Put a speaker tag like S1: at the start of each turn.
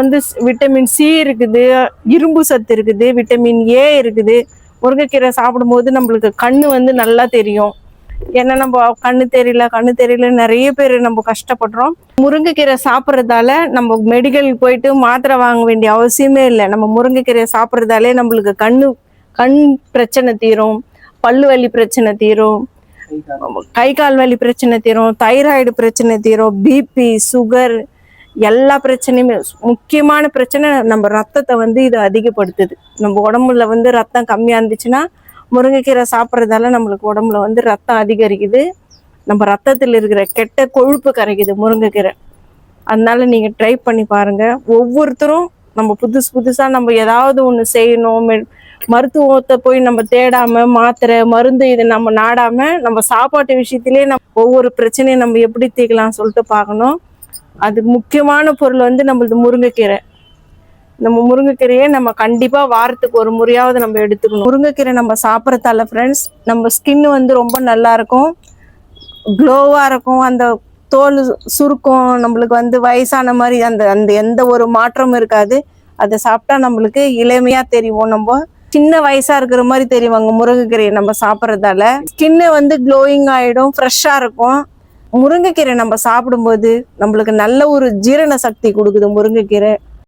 S1: வந்து vitamin C இருக்குது இரும்பு சத்து இருக்குது விட்டமின் ஏ இருக்குது. முருங்கைக்கீரை சாப்பிடும்போது நம்மளுக்கு கண்ணு வந்து நல்லா தெரியும். ஏன்னா நம்ம கண்ணு தெரியல கண்ணு தெரியல நிறைய பேர் நம்ம கஷ்டப்படுறோம். முருங்கைக்கீரை சாப்பிட்றதால நம்ம மெடிக்கல் போயிட்டு மாத்திரை வாங்க வேண்டிய அவசியமே இல்லை. நம்ம முருங்கைக்கீரை சாப்பிட்றதாலே நம்மளுக்கு கண்ணு கண் பிரச்சனை தீரும் பல்லு வலி பிரச்சனை தீரும் கை கால். வலி பிரச்சனை தீரும் தைராய்டு பிரச்சனை தீரும் பிபி சுகர் எல்லா பிரச்சனையுமே முக்கியமான பிரச்சனை நம்ம ரத்தத்தை வந்து இது அதிகப்படுத்துது. நம்ம உடம்புல வந்து ரத்தம் கம்மியாக இருந்துச்சுன்னா முருங்கைக்கீரை சாப்பிட்றதால நம்மளுக்கு உடம்புல வந்து ரத்தம் அதிகரிக்குது. நம்ம ரத்தத்தில் இருக்கிற கெட்ட கொழுப்பு கரைக்குது முருங்கைக்கீரை. அதனால நீங்கள் ட்ரை பண்ணி பாருங்கள் ஒவ்வொருத்தரும் நம்ம புதுசு புதுசாக நம்ம ஏதாவது ஒன்று செய்யணும். மருத்துவத்தை போய் நம்ம தேடாம மாத்திரை மருந்து இதை நம்ம நாடாம நம்ம சாப்பாட்டு விஷயத்திலேயே நம்ம ஒவ்வொரு பிரச்சனையும் நம்ம எப்படி தீர்க்கலாம் சொல்லிட்டு பார்க்கணும். அதுக்கு முக்கியமான பொருள் வந்து நம்மளது முருங்கைக்கீரை. நம்ம முருங்கைக்கீரையை நம்ம கண்டிப்பாக வாரத்துக்கு ஒரு முறையாவது நம்ம எடுத்துக்கணும். முருங்கைக்கீரை நம்ம சாப்பிட்றதால ஃப்ரெண்ட்ஸ் நம்ம ஸ்கின் வந்து ரொம்ப நல்லா இருக்கும். இருக்கும். அந்த தோல் சுருக்கம் நம்மளுக்கு வந்து வயசான மாதிரி அந்த அந்த எந்த ஒரு மாற்றமும் இருக்காது. அதை சாப்பிட்டா நம்மளுக்கு இளமையாக தெரியும் நம்ம. சின்ன வயசாக இருக்கிற மாதிரி தெரியுவாங்க முருங்கைக்கீரையை நம்ம சாப்பிட்றதால. ஸ்கின்னு வந்து க்ளோயிங் ஆகிடும் ஃப்ரெஷ்ஷாக இருக்கும். முருங்கைக்கீரை நம்ம சாப்பிடும்போது நம்மளுக்கு நல்ல ஒரு ஜீரண சக்தி கொடுக்குது முருங்கைக்கீரை.